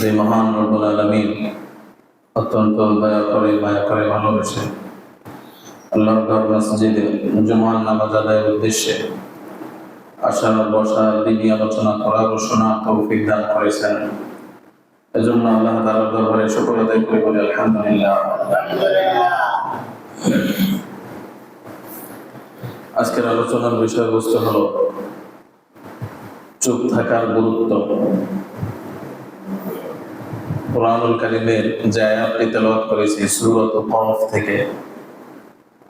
যে মহান অত্যন্ত করে, মায়া করে উদ্দেশ্যে আসা বসা দিনী আলোচনা করা শোনা তৌফিক দান করেছেন। এজন্য আল্লাহ দরবারে শুকর করে বলি, আলহামদুলিল্লাহ। আজকের আলোচনার বিষয়বস্তু হলো চুপ থাকার গুরুত্ব। কোরআনুল কারিমের যে আয়াতটি তেলাওয়াত করেছি, সূরাত কফ থেকে,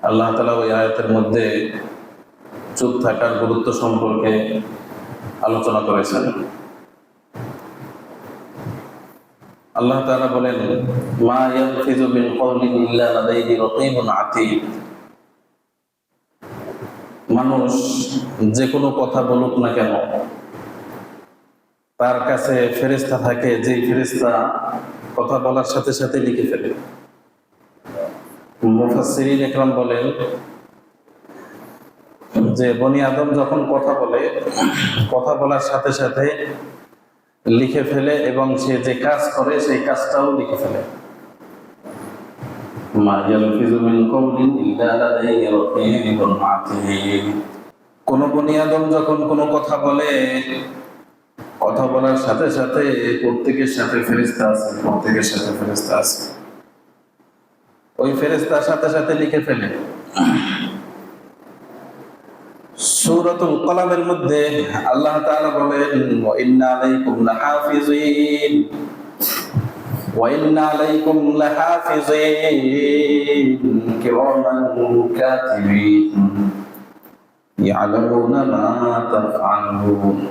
আল্লাহ তাআলা ওই আয়াতের মধ্যে চুপ থাকার গুরুত্ব সম্পর্কে আলোচনা করেছেন। আল্লাহ তাআলা বলেন, মা ইয়ালফিযু মিন কওলিন ইল্লা লাদাইহি রাকীবুন আতীদ মানুষ যে কোনো কথা বলুক না কেন তার কাছে ফেরেস্তা থাকে যে ফেরেস্তা কথা বলার সাথে সাথে লিখে ফেলে। মুফাসসিরিন একরাম বলেন যে, বনি আদম যখন কথা বলে, কথা বলার সাথে সাথে লিখে ফেলে এবং সে যে কাজ করে, সেই কাজটাও লিখে ফেলে। কোন বনি আদম যখন কোনো কথা বলে কথা বলার সাথে সাথে প্রত্যেকের সাথে ফেরেস্তা আছে, প্রত্যেকের সাথে ফেরেস্তা আছে। ওই ফেরেস্তার সাথে সাথে লিখে ফেলে। সূরাতুল কলামের মধ্যে আল্লাহ তাআলা বলেন, ওয়া ইন্না আলাইকুম লাহাফিজিন ওয়া ইন্না আলাইকুম লাহাফিজিন কিরামান কাতিবিন। ইয়ালামুনা মা তাফআলুন।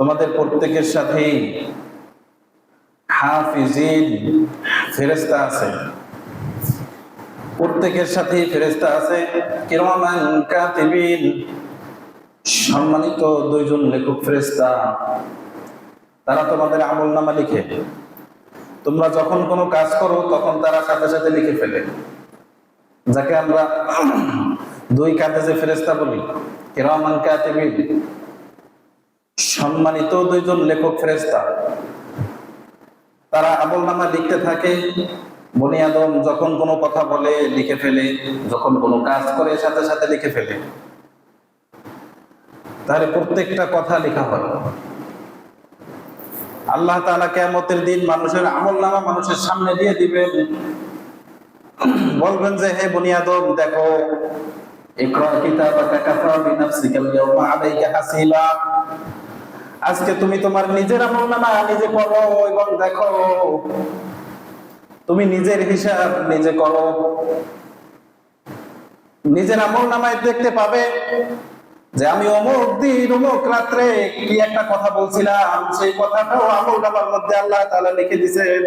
তোমাদের প্রত্যেকের সাথেই হাফিজিন ফেরেস্তা আছে। প্রত্যেকের সাথেই ফেরেস্তা আছে। কিরমান কাতিবিন, সম্মানিত দুইজন লেখক ফেরেস্তা তারা তোমাদের আমল নামা লিখে। তোমরা যখন কোনো কাজ করো, তখন তারা সাথে সাথে লিখে ফেলে। যাকে আমরা দুই কাঁধে যে ফেরেস্তা বলি, কিরমান কাতিবিন সম্মানিত দুইজন লেখক ফেরেস্তা তারা আমল নামা লিখতে থাকে, বনি আদম যখন কোনো কথা বলে, লিখে ফেলে। যখন কোনো কাজ করে, সাথে সাথে লিখে ফেলে। তাহলে প্রত্যেকটা কথা লেখা হয়। আল্লাহ তাআলা কিয়ামতের দিন মানুষের আমল নামা মানুষের সামনে দিয়ে দিবেন। বলবেন যে, হে বনি আদম, দেখো, ইকরা কিতাবাকা কাফা বিনাফসিকা আলাইকা আজকে তুমি তোমার নিজের আমল নামা, নিজে পড়ো এবং দেখো। তুমি নিজের হিসাব নিজে করো। নিজের আমল নামায় দেখতে পাবে যে আমি অমুক দিন, অমুক রাত্রে কি একটা কথা বলছিলাম, সেই কথাটাও আমল নামার মধ্যে আল্লাহ তাআলা লিখে দিয়েছেন।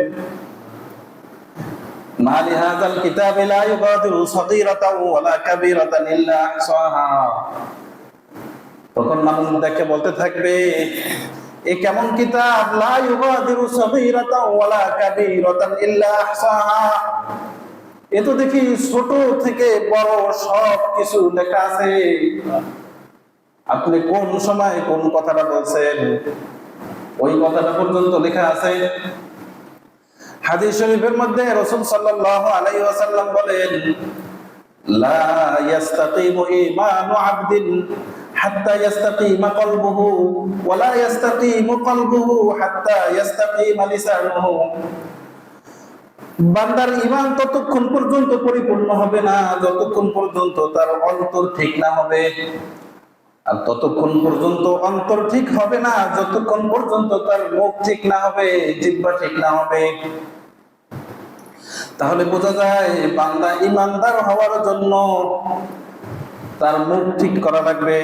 মা লিহাযাল কিতাবি লা ইউগাদিরু সাগীরাতাও ওয়ালা কাবীরাতান ইল্লা আহসাহা। তখন মানুষ দেখে বলতে থাকবে, এ কেমন কিতাব? লা ইউগাদিরু সাগীরাতাও ওয়ালা কাবীরাতান ইল্লা আহসাহা। এ তো দেখি ছোট থেকে বড় সব কিছু লেখা আছে। আপনি কোন সময় কোন কথাটা বলছেন? ওই কথাটা পর্যন্ত লেখা আছে। হাদিস শরীফের মধ্যে রাসূল সাল্লাল্লাহু আলাইহি ওয়াসাল্লাম বলেন, লা ইয়াস্তাকিমু ঈমানু আবদিন। ইয়াস্তাকিমা কলবুহু ওয়া লা ইয়াস্তাকিমু কলবুহু হাত্তা ইয়াস্তাকিমা লিসানুহু। বান্দার ঈমান ততক্ষণ পর্যন্ত পরিপূর্ণ হবে না, যতক্ষণ পর্যন্ত তার অন্তর ঠিক না হবে। আর ততক্ষণ পর্যন্ত অন্তর ঠিক হবে না, যতক্ষণ পর্যন্ত তার মুখ ঠিক না হবে, জিহ্বা ঠিক না হবে। তাহলে বোঝা যায়, বান্দা ইমানদার হওয়ার জন্য তার মুখ ঠিক করা লাগবে।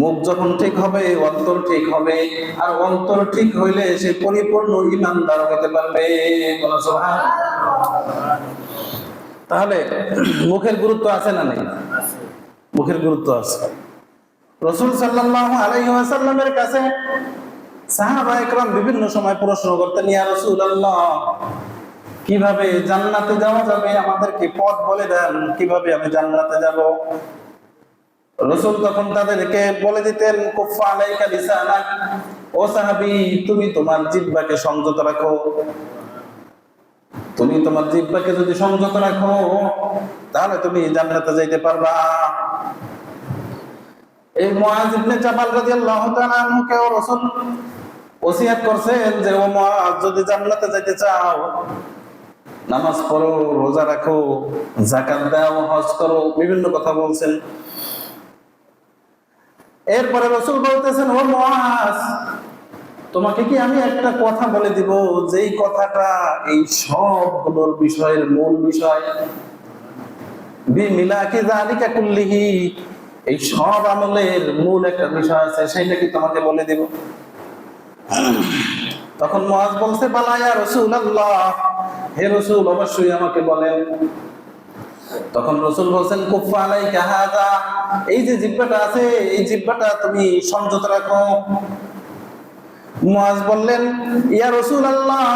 মুখ যখন ঠিক হবে, অন্তর ঠিক হবে, আর অন্তর ঠিক হইলে সে পরিপূর্ণ ইমানদার হতে পারবে। তাহলে মুখের গুরুত্ব আছে না নেই? মুখের গুরুত্ব আছে। রসুল সাল্লাল্লাহু আলাইহি ওয়াসাল্লামের কাছে সাহাবা একরাম বিভিন্ন সময় প্রশ্ন করতেন, ইয়া রসুল আল্লাহ কীভাবে জান্নাতে যাওয়া যাবে? আমাদেরকে পথ বলে দেন, কীভাবে আমি জান্নাতে যাব? রসুল তখন তাদেরকে বলে দিতেন ও সাহাবী, তুমি তোমার জিহ্বাকে সংযত রাখো। তুমি তোমার জিহ্বাকে যদি সংযত রাখো, তাহলে তুমি জান্নাতে যাইতে পারবা। এই মুআজ ইবনে জাবাল রাদিয়াল্লাহু তাআলা আনহুকে রাসূল ওসিয়াত করছেন যে, ও মুআজ, যদি জান্নাতে যাইতে চাও, নামাজ পড়ো, রোজা রাখো, যাকাত দাও, হজ করো, বিভিন্ন কথা বলছেন। এরপরে রসুল বলতেছেন, ও মুআজ, তোমাকে কি আমি একটা কথা বলে দিব? যেই কথাটা এই সবগুলোর বিষয়ের মূল বিষয় কুল্লিহি, এই সব আমলের মূল একটা বিষয় আছে, সেইটা কি তোমাকে বলে দিব? তখন মুআজ বলছে বালায়া আল্লাহ হে রসুল, অবশ্যই আমাকে বলেন। তখন রসুল বলছেন কুফা আলাইকা হাযা এই যে জিব্বাটা আছে, এই জিব্বাটা তুমি সংযত রাখো। মুআজ বললেন, ইয়া রাসূলুল্লাহ,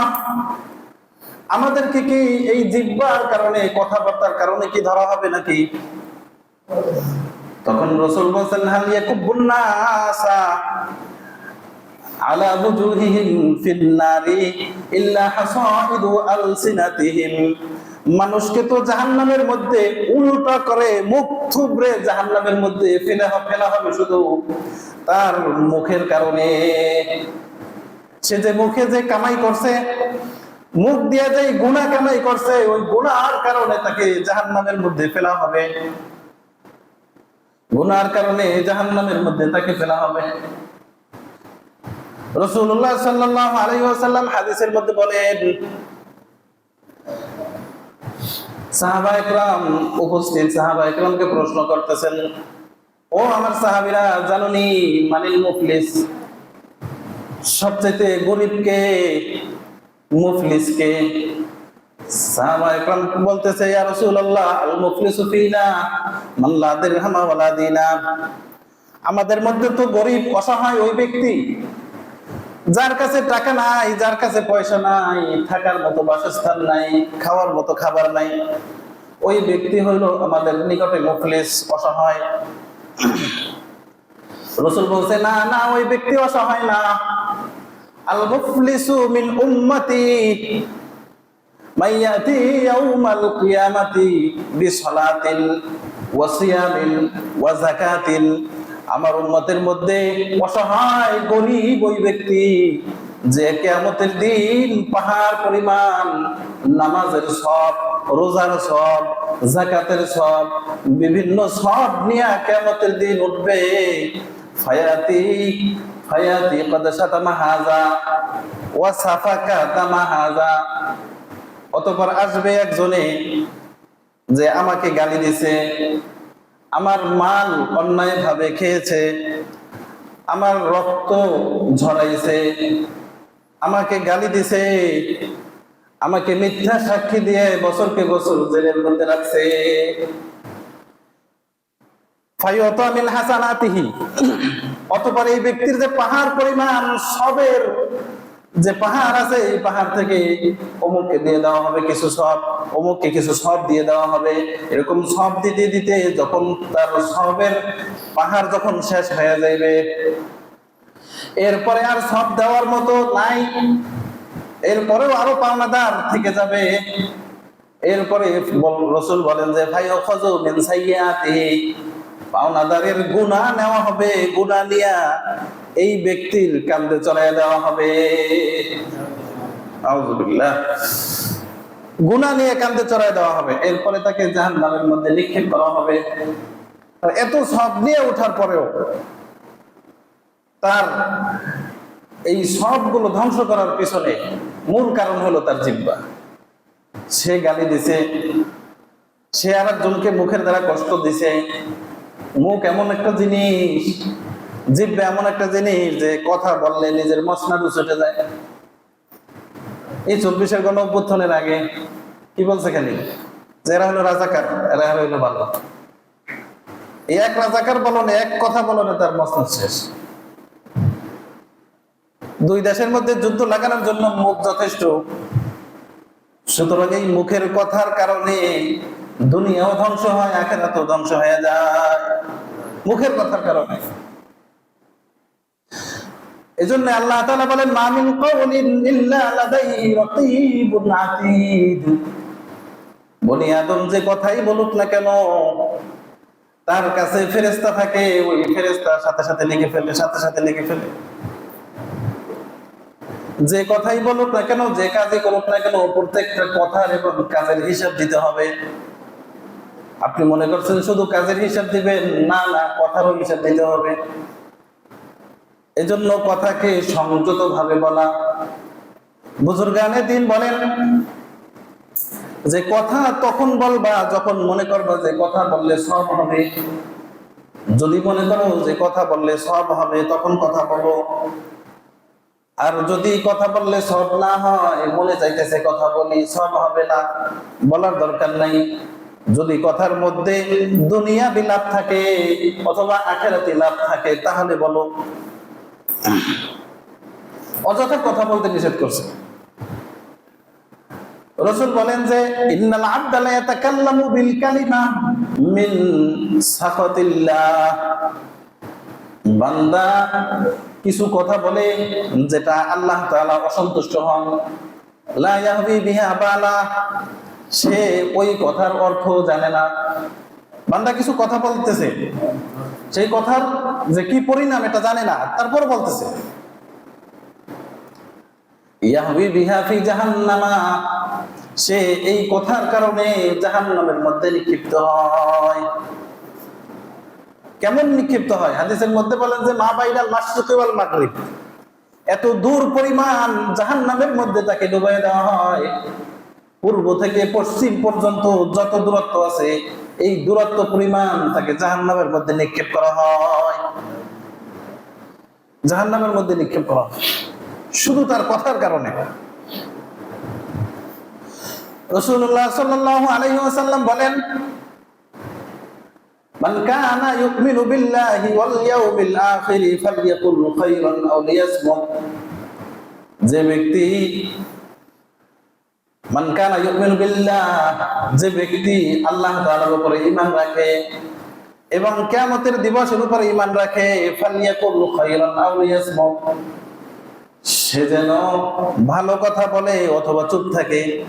আমাদেরকে কি এই জিব্বার কারণে, কথাবার্তার কারণে কি ধরা হবে নাকি? তখন রসুল বলছেন, হাল ইয়াকুবুন নাসা আলা বুজুহিহিম ফিন নারি ইল্লা হাসাইদু আলসিনাতিহিম। মানুষকে তো জাহান্নামের মধ্যে উল্টা করে মুখ থুবড়ে জাহান্নামের মধ্যে ফেলা ফেলা হবে শুধু তার মুখের কারণে। সে যে মুখে যে কামাই করছে, মুখ দিয়ে যে গুণা কামাই করছে, ওই গুণার কারণে তাকে জাহান্নামের মধ্যে ফেলা হবে। গুনার কারণে জাহান্নামের মধ্যে তাকে ফেলা হবে। রসুল্লাহ সাল্লাহ আলাইসাল্লাম হাদিসের মধ্যে বলেন সাহাবা একরাম উপস্থিত সাহাবা একরামকে প্রশ্ন করতেছেন, ও আমার সাহাবিরা, জানুনি মানিল মুফলিস সবচেয়ে গরিবকে মুফলিসকে সাহাবা একরাম বলতেছে আল দিনার আমাদের মধ্যে তো গরিব, অসহায় ওই ব্যক্তি যার কাছে টাকা নাই, যার কাছে পয়সা নাই, থাকার মতো বাসস্থান নাই, খাওয়ার মতো খাবার নাই, ওই ব্যক্তি হলো আমাদের নিকটে মুফলিস অসহায়। রসুল বলছে, না না, ওই ব্যক্তি অসহায় না। আল মুফলিসু মিন উম্মতি। মাইয়াতি ইয়াউমাল কিয়ামাতি বিসলাতিন ওয়া সিয়ামিন ওয়া যাকাতিন। আমার উম্মতের মধ্যে অসহায়, গরিব ওই ব্যক্তি যে কেয়ামতের দিন পাহাড় পরিমাণ, নামাজের সব রোজার সব জাকাতের সব বিভিন্ন সব নিয়ে কেয়ামতের দিন উঠবে। ফায়াতি ফায়াতি কদ শাতামা হাজা ওয়া সাফাকা তামা হাজা অতঃপর আসবে একজনে যে আমাকে গালি দিছে। আমার মাল অন্যায় ভাবে খেয়েছে, আমার রক্ত ঝরাইছে, আমাকে গালি দিছে, আমাকে মিথ্যা সাক্ষী দিয়ে বছরকে বছর জেলের মধ্যে রাখছে। অতপর এই ব্যক্তির যে পাহাড় পরিমাণ সবের যে পাহাড় আছে, এই পাহাড় থেকে অমুককে দিয়ে দেওয়া হবে কিছু সব, অমুককে কিছু সব দিয়ে দেওয়া হবে। এরকম সব দিতে দিতে যখন তার সবের পাহাড় যখন শেষ হয়ে যাইবে, এরপরে আর সব দেওয়ার মতো নাই। এরপরেও আরও পাওনাদার থেকে যাবে। এরপরে রসুল বলেন যে, ভাই অখজু মিন পাওনাদারের গুণা নেওয়া হবে গুণা নিয়া এই ব্যক্তির কান্দে চড়াই দেওয়া হবে। গুণা নিয়ে কান্দে চড়াই দেওয়া হবে। এরপরে তাকে জাহান নামের মধ্যে নিক্ষেপ করা হবে। এত সব নিয়ে ওঠার পরেও তার এই সবগুলো ধ্বংস করার পিছনে মূল কারণ হলো তার জিব্বা সে গালি দিছে, সে আর একজনকে মুখের দ্বারা কষ্ট দিছে মুখ এমন একটা জিনিস জিব্বা এমন একটা জিনিস যে কথা বললে নিজের মসনাদু ছুটে যায়। এই চব্বিশের গণ অভ্যুত্থানের আগে কি বলছে খালি? যে এরা হলো রাজাকার, এরা হলো ভালো। এক রাজাকার বলনে এক কথা বলনে তার মসনাদ শেষ। দুই দেশের মধ্যে যুদ্ধ লাগানোর জন্য মুখ যথেষ্ট। সুতরাং এই মুখের কথার কারণে দুনিয়াও ধ্বংস হয়, আখেরাতও ধ্বংস হয়ে যায়। মুখের কথার কারণে। আল্লাহ বলেন, মা মিন কওলিন ইল্লা লাদাইহি রাকীবুন আতীদ। বনি আদম যে কথাই বলুক না কেন, তার কাছে ফেরেশতা থাকে, ওই ফেরেশতার সাথে সাথে লিখে ফেলে, সাথে সাথে লিখে ফেলে। যে কথাই বলুক না কেন, যে কাজই করুক না কেন, প্রত্যেকটা কথার এবং কাজের হিসাব দিতে হবে। আপনি মনে করছেন শুধু কাজের হিসাব দিবেন? না না, কথারও হিসাব দিতে হবে। এজন্য কথাকে সংযত ভাবে বলা। বুজুর্গানে দিন বলেন, যে কথা তখন বলবা, যখন মনে করবা যে কথা বললে সব হবে। যদি মনে করো যে কথা বললে সব হবে, তখন কথা বলো। আর যদি কথা বললে সব না হয়, মনে চাইতেছে কথা বলি, সব হবে না। বলার দরকার নাই। যদি কথার মধ্যে দুনিয়া বিলাপ থাকে অথবা আখেরাতি লাভ থাকে, তাহলে বলো, অযথা কথা বলতে নিষেধ করছে। রসুল বলেন যে, ইন্নাল ইয়াতাকাল্লামু বিল কালিমা মিন সাখাতিল্লাহ বান্দা কিছু কথা বলে যেটা আল্লাহ তাআলা অসন্তুষ্ট হন। লা ইয়াহবি বিহা বালা। সে ওই কথার অর্থ জানে না। বান্দা কিছু কথা বলতেছে। সেই কথার যে কি পরিণাম এটা জানে না, তারপর বলতেছে। ইয়াহবি বিহা জাহান্নামা। সে এই কথার কারণে জাহান্নামের মধ্যে নিক্ষিপ্ত হয়। কেমন নিক্ষিপ্ত হয়? হাদিসের মধ্যে বলেন যে, মা বাইরাল মাশরিকি ওয়াল মাগরিব। এত দূর পরিমাণ জাহান্নামের মধ্যে তাকে ডুবাই দেওয়া হয়। পূর্ব থেকে পশ্চিম পর্যন্ত যত দূরত্ব আছে, এই দূরত্ব পরিমাণ তাকে জাহান্নামের মধ্যে নিক্ষেপ করা হয়। জাহান্নামের মধ্যে নিক্ষেপ করা হয়। শুধু তার কথার কারণে। রসুল্লাহ ওয়াসাল্লাম বলেন কানা ইউমিনু বিল্লাহি ওয়াল ইয়াউমিল আখির ফালইয়াকুল খায়রান আও লিয়াসমুত। যে ব্যক্তি যে ব্যক্তি আল্লাহ উপরে ঈমান রাখে এবং কিয়ামতের দিবসের উপরে ঈমান রাখে সে যেন ভালো কথা বলে অথবা চুপ থাকে।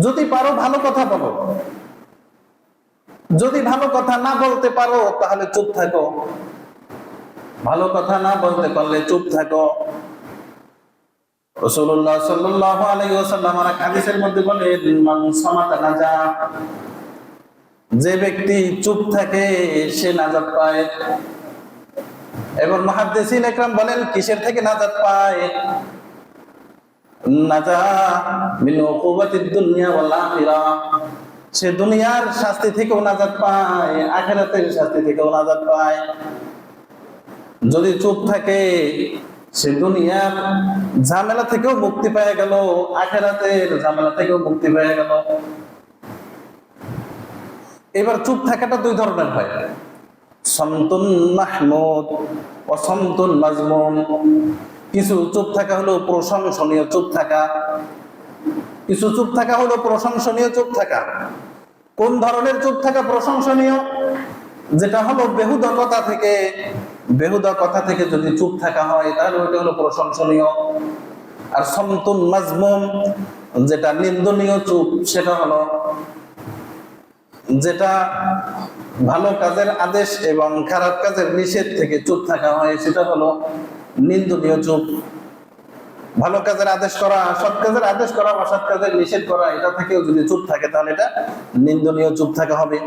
যদি পারো ভালো কথা বলো। যদি ভালো কথা না বলতে পারো, তাহলে চুপ থাকো। ভালো কথা না বলতে পারলে চুপ থাকো। আর হাদিসের মধ্যে যে ব্যক্তি চুপ থাকে, সে নাজাত পায়। এবং মুহাদ্দিসিন একরাম বলেন, কিসের থেকে নাজাত পায়? নাজা মিন দুনিয়া ওয়াল সে দুনিয়ার শাস্তি থেকেও নাজাত পায়, আখেরাতের শাস্তি থেকেও নাজাত পায়। যদি চুপ থাকে সে দুনিয়ার ঝামেলা থেকেও মুক্তি পেয়ে গেল, আখেরাতের ঝামেলা থেকেও মুক্তি পেয়ে গেল। এবার চুপ থাকাটা দুই ধরনের হয়। সন্তুন মাহমুদ, অসন্তুন মাজমুন। কিছু চুপ থাকা হলো প্রশংসনীয় চুপ থাকা। কিছু চুপ থাকা হলো প্রশংসনীয় চুপ থাকা। কোন ধরনের চুপ থাকা প্রশংসনীয়? যেটা হলো বেহুদা কথা থেকে, বেহুদা কথা থেকে যদি চুপ থাকা হয়, তাহলে ওইটা হলো প্রশংসনীয়। আর সন্তুন মাজমুম যেটা নিন্দনীয় চুপ, সেটা হলো যেটা ভালো কাজের আদেশ এবং খারাপ কাজের নিষেধ থেকে চুপ থাকা হয়, সেটা হলো নিন্দনীয় চুপ। ভালো কাজের আদেশ করা, সৎ কাজের আদেশ করা, অসৎ কাজের নিষেধ করা, এটা থেকেও যদি চুপ থাকে, তাহলে এটা নিন্দনীয় চুপ থাকা হবে।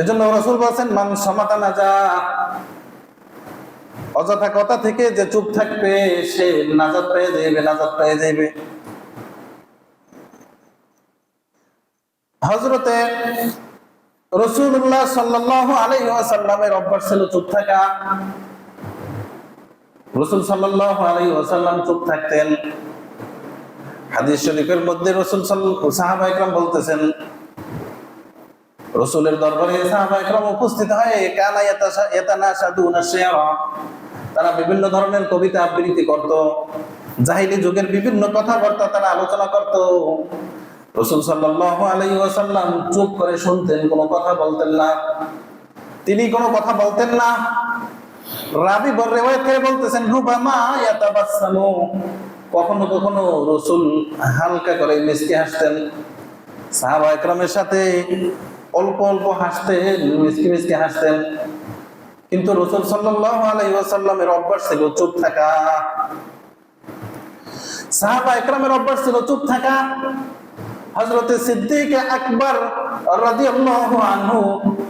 এজন্য রসুল বলছেন, মান সমাতা না যা অযথা কথা থেকে যে চুপ থাকবে, সে নাজাত পেয়ে যাইবে, নাজাত পেয়ে যাইবে। হজরতে রসুল্লাহ সাল্লাহ আলাইহি ওয়াসাল্লামের অভ্যাস ছিল চুপ থাকা। রসুল সাল্লাহ আলাই ওসাল্লাম চুপ থাকতেন। হাদিস শরীফের মধ্যে রসুল সাহাবা ইকরাম বলতেছেন রসুলের দরবারে সাহাবা ইকরাম উপস্থিত হয়ে, কানা ইয়াতানাশাদুনা শিয়রা। তারা বিভিন্ন ধরনের কবিতা আবৃত্তি করত। জাহিলি যুগের বিভিন্ন কথাবার্তা তারা আলোচনা করত। রসুল সাল্লাহ আলাই ওয়াসাল্লাম চুপ করে শুনতেন, কোনো কথা বলতেন না। তিনি কোনো কথা বলতেন না। রাবি বর রেওয়ায়ত করে বলতেছেন, রুবামা ইয়াতাবাসসামু কখনো কখনো রসুল হালকা করে মিসকে হাসতেন। সাহাবা একরামের সাথে অল্প অল্প হাসতেন মিসকে মিসকে হাসতেন। কিন্তু রসুল সাল্লাহ আলাই ওয়াসাল্লামের অভ্যাস ছিল চুপ থাকা। সাহাবা একরামের অভ্যাস ছিল চুপ থাকা। হজরতে সিদ্দিক আকবর রাদিয়াল্লাহু আনহু,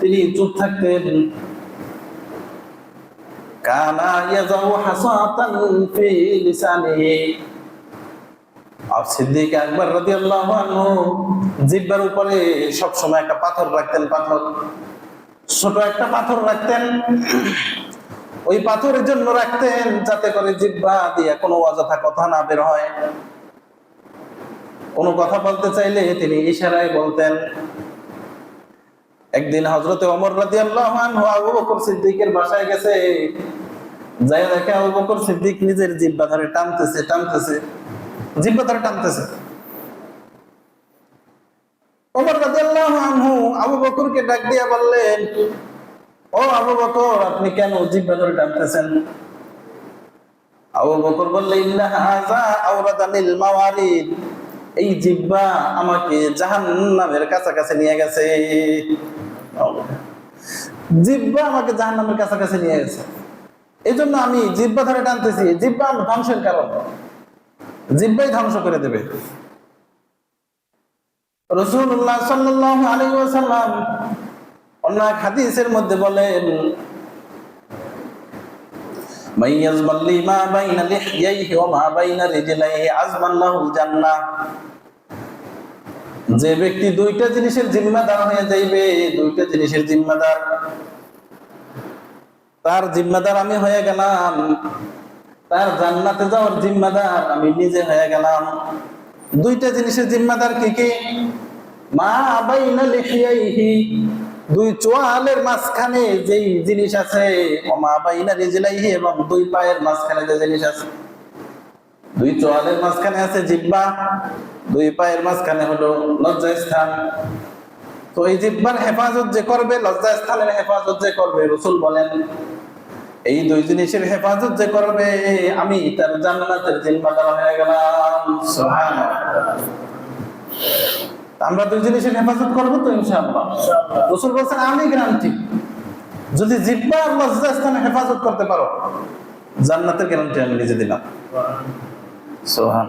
তিনি চুপ থাকতেন। কানা ইয়াজাউ হাসাতান ফি লিসানিহি। আর সিদ্দিক রাদিয়াল্লাহু আনহু জিহ্বার উপরে সব সময় একটা পাথর রাখতেন, পাথর। ছোট একটা পাথর রাখতেন। ওই পাথরের জন্য রাখতেন যাতে করে জিহ্বা দিয়ে কোনো অযথা কথা না বের হয়। কোনো কথা বলতে চাইলে তিনি ইশারায় বলতেন, একদিন হজরতে অমর রাজি আল্লাহ আবু বকর সিদ্দিকের বাসায় গেছে। যাই দেখে আবু বকর সিদ্দিক নিজের জিব্বা ধরে টানতেছে টানতেছে। জিব্বা ধরে টানতেছে। ওমর রাজি আল্লাহ আনহু আবু বকরকে ডাক দিয়া বললেন, ও আবু বকর, আপনি কেন জিব্বা ধরে টানতেছেন? আবু বকর বললেন ইন্না হাযা আওরাদানিল মাওয়ারিদ, এই জিব্বা আমাকে জাহান্নামের কাছাকাছি নিয়ে গেছে। জিব্বা আমাকে জাহান্নামের কাছাকাছি নিয়ে গেছে। এই জন্য আমি জিব্বা ধরে টানতেছি। জিব্বা ধ্বংসের কারণ। জিব্বাই ধ্বংস করে দেবে। রসুল্লাহ সাল্লাহ অন্য হাদিসের মধ্যে বলেন যে ব্যক্তি দুইটা জিনিসের জিম্মাদার হয়ে যাইবে, দুইটা জিনিসের জিম্মাদার। তার জিম্মাদার আমি হয়ে গেলাম। তার জান্নাতে যাওয়ার জিম্মাদার আমি নিজে হয়ে গেলাম। দুইটা জিনিসের জিম্মাদার কি কি? মা বাইনা লিহিয়াইহি, দুই চোয়ালের মাঝখানে যেই জিনিস আছে অমা বাইনা রিজলাইহি এবং দুই পায়ের মাঝখানে যে জিনিস আছে। দুই চোয়ালের মাঝখানে আছে জিব্বা, দুই পায়ের মাঝখানে হলো লজ্জা স্থান তো এই জিব্বার হেফাজত যে করবে লজ্জা স্থানের হেফাজত যে করবে, রসুল বলেন এই দুই জিনিসের হেফাজত যে করবে আমি তার জান্নাতের জিম্মাদার হয়ে গেলাম। সুবহানাল্লাহ। আমরা দুই জিনিসের হেফাজত করব তো ইনশাআল্লাহ। রসুল বলছেন আমি গ্যারান্টি। যদি জিব্বা লজ্জা স্থানে হেফাজত করতে পারো জান্নাতের গ্যারান্টি আমি নিজে দিলাম। সোহান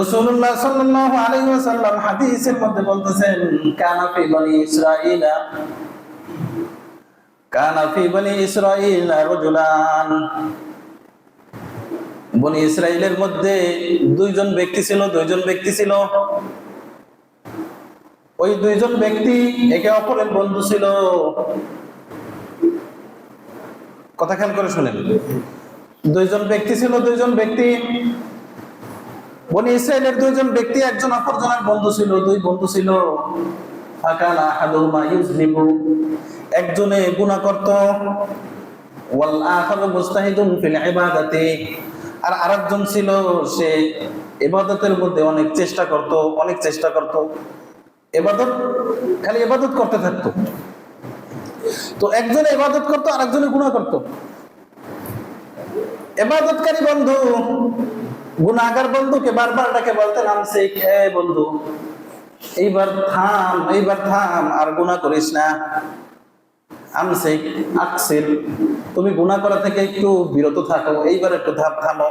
রসুল্লাহ সাল্লাল্লাহু আলাইহি ওয়াসাল্লাম হাদিসের মধ্যে বলতেছেন কানা ফি বনি ইসরাঈলা কানা বনি ইসরাঈলা রাজুলান। বনি ইসরায়েলের মধ্যে দুইজন ব্যক্তি ছিল, দুইজন ব্যক্তি ছিল। ওই দুইজন ব্যক্তি একে অপরের বন্ধু ছিল। কথা খেয়াল করে শুনেন। দুইজন ব্যক্তি ছিল, দুইজন ব্যক্তি। বনি ইসরায়েলের দুইজন ব্যক্তি একজন অপরজনের বন্ধু ছিল, দুই বন্ধু ছিল। ফাকানা আহাদুহুমা ইউজলিবু একজনে গুনাহ করত, ওয়াল আখারু মুস্তাহিদুন ফিল ইবাদাতি। আর আরেকজন ছিল, সে এবাদতের মধ্যে অনেক চেষ্টা করত, অনেক চেষ্টা করত। এবাদত খালি এবাদত করতে থাকতো। তো একজনে এবাদত করতো, আরেকজনে গুণা করতো। এবাদতকারী বন্ধু গুণাগার বন্ধুকে বারবার ডাকে, বলতেন আমছে এ বন্ধু? এইবার থাম এইবার থাম, আর গুণা করিস না। তুমি গুণা করা থেকে একটু বিরত থাকো, এইবার একটু ধাপ থামো।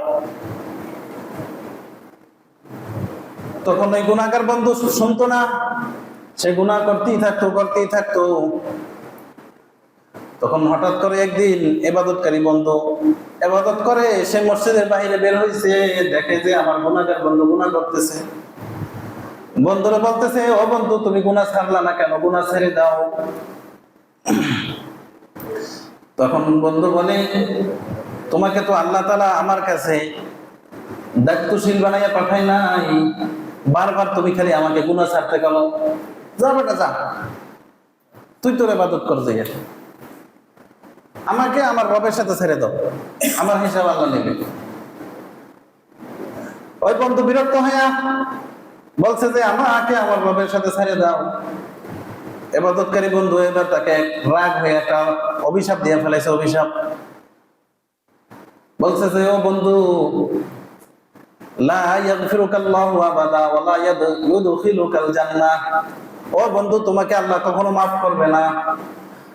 তখন ওই গুণাগার বন্ধু শুনতো না। সে গুণা করতেই থাকতো করতেই থাকতো। তখন হঠাৎ করে একদিন এবাদতকারী বন্ধু এবাদত করে, সে মসজিদের বাইরে বের হয়েছে দেখে যে আমার গুণাকার বন্ধু গুণা করতেছে। বন্ধুরা বলতেছে, ও বন্ধু, তুমি গুণা ছাড়লা না কেন? গুণা ছেড়ে দাও। তখন বন্ধু বলে, তোমাকে তো আল্লাহ তালা আমার কাছে দায়িত্বশীল বানাইয়া পাঠাই নাই। বারবার তুমি খালি আমাকে গুণা ছাড়তে গেল। যা বেটা, যা। তুই তোর এবাদত কর যাই আমাকে আমার রবের সাথে ছেড়ে দাও। আমার হিসাব আল্লাহ নেবে। ওই বন্ধু বিরক্ত হইয়া বলছে যে, আমাকে আমার বাবার সাথে ছেড়ে দাও। এবাদতকারী বন্ধু, এবার তাকে রাগ হয়ে একটা অভিশাপ দিয়ে ফেলেছে, অভিশাপ। বলছে যে, ও বন্ধু ও বন্ধু, তোমাকে আল্লাহ কখনো মাফ করবে না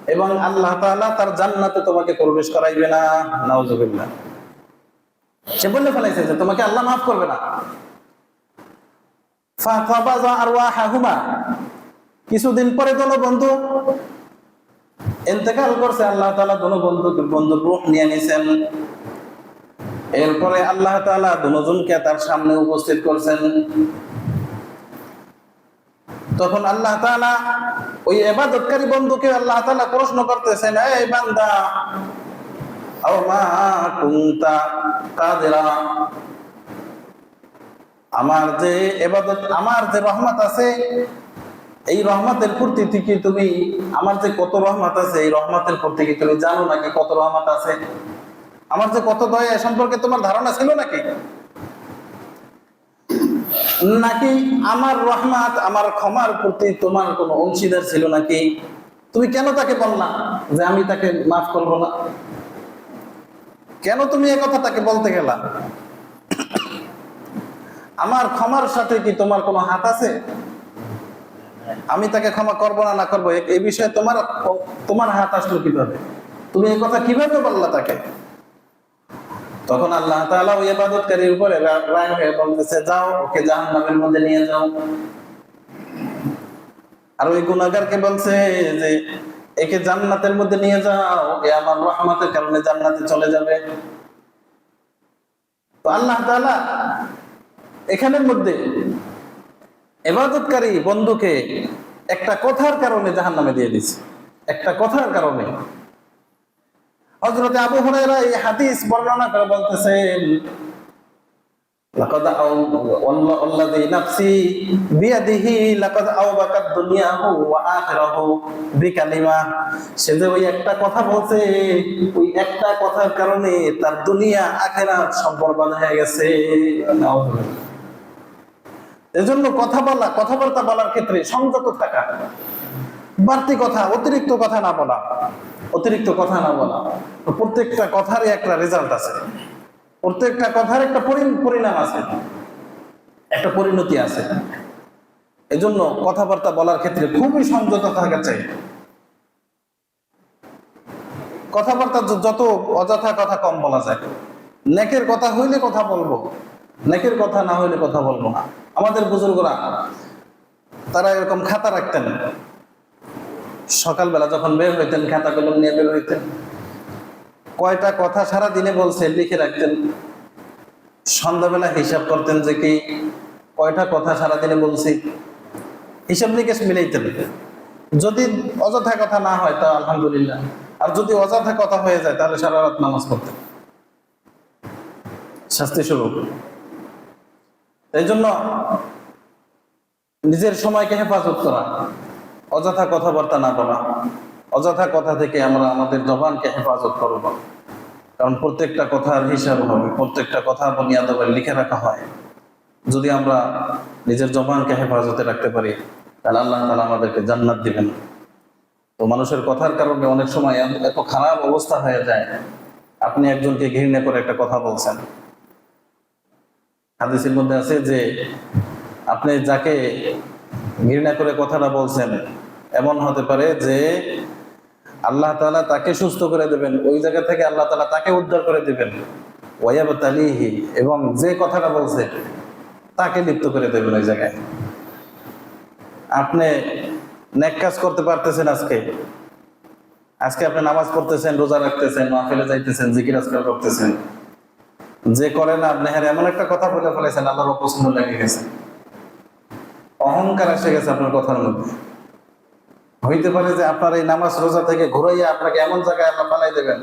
এবং আল্লাহ তাআলা তার জান্নাতে তোমাকে প্রবেশ করাইবে না। নাউজুবিল্লাহ। সে বলে ফেলাইছে যে, তোমাকে আল্লাহ মাফ করবে না। কিছুদিন পরে দোনো বন্ধু ইন্তেকাল করছে, আল্লাহ তাআলা দোনো বন্ধু বন্ধুর রূহ নিয়ে নিছেন। এরপরে আল্লাহ তাআলা দুজনকে তার সামনে উপস্থিত করছেন। তখন আল্লাহ তাআলা ওই ইবাদতকারী বন্ধুকে আল্লাহ তালা প্রশ্ন করতেছেন, এই বান্দা, আও মা কুনতা কাদিরা? আমার যে এবাদত, আমার যে রহমত আছে, এই রহমতের প্রতি কি তুমি, আমার যে কত রহমত আছে, এই রহমতের প্রতি কি তুমি জানো নাকি কত রহমত আছে? আমার যে কত দয়া, এ সম্পর্কে তোমার ধারণা ছিল নাকি? নাকি আমার রহমত, আমার ক্ষমার প্রতি তোমার কোনো অংশীদার ছিল নাকি? তুমি কেন তাকে বললা যে আমি তাকে মাফ করব না? কেন তুমি এ কথা তাকে বলতে গেলা? আমার ক্ষমার সাথে কি তোমার কোনো হাত আছে? আমি তাকে ক্ষমা করব না না করব? এই বিষয়ে তোমার তোমার হাত আসলো কীভাবে? তুমি এই কথা কীভাবে বললা তাকে? তখন আল্লাহ তাআলা ওই ইবাদতকারীর উপরে রাগ হয়ে বলতেছে, যাও, ওকে জাহান্নামের মধ্যে নিয়ে যাও। আর ওই গুনাহগারকে বলছে যে, একে জান্নাতের মধ্যে নিয়ে যাও, এ আমার রহমতের কারণে জান্নাতে চলে যাবে। তো আল্লাহ তাআলা এখানের মধ্যে এবাদতকারী বন্ধুকে একটা কথার কারণে জাহান্নামে দিয়ে দিছে একটা কথার কারণে। হযরতে আবু হুরায়রা এই হাদিস বর্ণনা করে বলতেছেন সে যে ওই একটা কথা বলছে, ওই একটা কথার কারণে তার দুনিয়া আখিরাত সব বরবাদ হয়ে গেছে। এজন্য কথা বলা কথাবার্তা বলার ক্ষেত্রে সংযত থাকা। বাড়তি কথা, অতিরিক্ত কথা না বলা। অতিরিক্ত কথা না বলা। প্রত্যেকটা কথারই একটা রেজাল্ট আছে। প্রত্যেকটা কথার একটা পরিণাম আছে। একটা পরিণতি আছে। এজন্য কথাবার্তা বলার ক্ষেত্রে খুবই সংযত থাকা চাই। কথাবার্তা যত অযথা কথা কম বলা যায়। নেকের কথা হইলে কথা বলব। নেকের কথা না হইলে কথা বলব না। আমাদের বুজুর্গরা, তারা এরকম খাতা রাখতেন। সকালবেলা যখন বের হইতেন, খাতা কলম নিয়ে বের হইতেন, কয়টা কথা সারা দিনে বলছে, লিখে রাখতেন। সন্ধ্যাবেলা হিসাব করতেন যে কি, কয়টা কথা সারা দিনে বলছি। হিসাব নিকেশ মিলাইতেন। যদি অযথা কথা না হয়, তা আলহামদুলিল্লাহ। আর যদি অযথা কথা হয়ে যায়, তাহলে সারা রাত নামাজ পড়তেন। শাস্তি স্বরূপ। এই জন্য নিজের সময়কে হেফাজত করা। অযথা কথাবার্তা না বলা। অযথা কথা থেকে আমরা আমাদের জবানকে হেফাজত করব। কারণ প্রত্যেকটা কথার হিসাব হবে, প্রত্যেকটা কথা বুনিয়াদ হবে লিখে রাখা হয়। যদি আমরা নিজের জবানকে হেফাজতে রাখতে পারি, তাহলে আল্লাহ তালা আমাদেরকে জান্নাত দিবেন। তো মানুষের কথার কারণে অনেক সময় এত খারাপ অবস্থা হয়ে যায়। আপনি একজনকে ঘৃণা করে একটা কথা বলছেন। হাদিসের মধ্যে আছে যে আপনি যাকে ঘৃণা করে কথাটা বলছেন, এমন হতে পারে যে আল্লাহ তাআলা তাকে সুস্থ করে দেবেন, ওই জায়গা থেকে আল্লাহ তাআলা তাকে উদ্ধার করে দেবেন। ওয়াইয়াব তালিহি এবং যে কথাটা বলছে, তাকে লিপ্ত করে দেবেন ওই জায়গায়। আপনি নেক কাজ করতে পারতেছেন আজকে। আজকে আপনি নামাজ পড়তেছেন, রোজা রাখতেছেন, মাহফিলে যাইতেছেন, জিকির আজকাল করতেছেন। যে করে না আপনি হ্যাঁ এমন একটা কথা বলে ফেলেছেন, আল্লাহর অপছন্দ লেগে গেছে। অহংকার এসে গেছে আপনার কথার মধ্যে। হইতে পারে যে আপনার এই নামাজ রোজা থেকে ঘুরাইয়া আপনাকে এমন জায়গায় আল্লাহ পালাই দেবেন,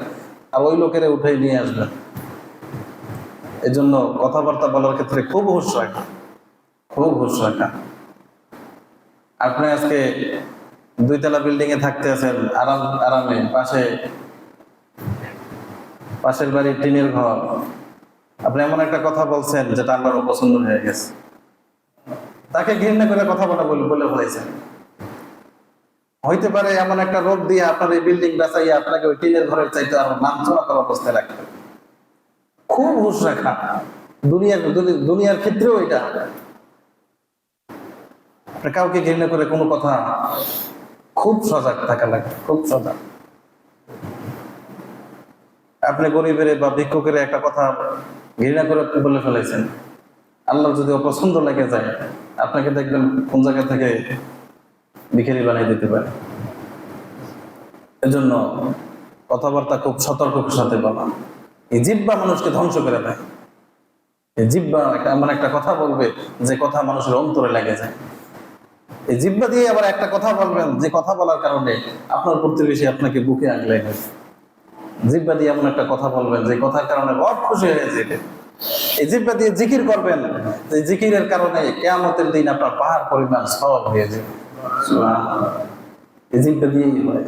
আর ওই লোকেরে উঠাই নিয়ে আসবেন। এই জন্য কথাবার্তা বলার ক্ষেত্রে খুব হুশ রাখা। খুব হুশ রাখা। আপনি আজকে দুইতলা বিল্ডিং এ থাকতে আছেন, আরাম আরামে, পাশে পাশের বাড়ির টিনের ঘর। আপনি এমন একটা কথা বলছেন যেটা আল্লাহর অপছন্দ হয়ে গেছে। তাকে ঘৃণা করে কথা বলা বলে বলে ফেলেছেন হইতে পারে এমন একটা রোগ দিয়ে আপনার এই বিল্ডিং বাঁচাইয়া আপনাকে ওই টিনের ঘরের চাইতে আরও লাঞ্ছনা করা অবস্থায় রাখবে। খুব হুশ রাখা দুনিয়ার দুনিয়ার ক্ষেত্রেও এটা। কাউকে ঘৃণা করে কোনো কথা খুব সজাগ থাকা লাগে, খুব সজাগ। আপনি গরিবের বা ভিক্ষুকের একটা কথা ঘৃণা করে আপনি বলে ফেলেছেন আল্লাহ যদি অপছন্দ লেগে যায়, আপনাকে দেখবেন কোন জায়গা থেকে ভিখারি বানিয়ে দিতে পারে। এজন্য কথাবার্তা খুব সতর্ক সাথে বলা। এই জিব্বা মানুষকে ধ্বংস করে দেয়। এই জিব্বা একটা এমন একটা কথা বলবে যে কথা মানুষের অন্তরে লেগে যায়। এই জিব্বা দিয়ে আবার একটা কথা বলবেন যে কথা বলার কারণে আপনার প্রতিবেশী আপনাকে বুকে আগলে গেছে জিব্বা দিয়ে এমন একটা কথা বলবেন, যে কথার কারণে বড় খুশি হয়ে যাবে। এই জিব্বা দিয়ে জিকির করবেন, যে জিকিরের কারণে কেয়ামতের দিন আপনার পাহাড় পরিমাণ সব হয়ে যাবে। এই জিব্বা দিয়েই হয়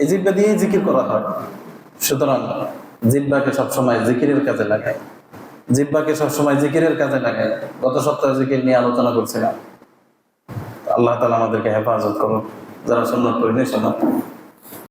এই জিব্বা দিয়েই জিকির করা হয়। সুতরাং জিব্বাকে সবসময় জিকিরের কাজে লাগায়। জিব্বাকে সবসময় জিকিরের কাজে লাগায়। গত সপ্তাহে জিকির নিয়ে আলোচনা করছিলাম। আল্লাহ তালা আমাদেরকে হেফাজত করুন যারা সন্ন্যত করিনি সন্ন্যত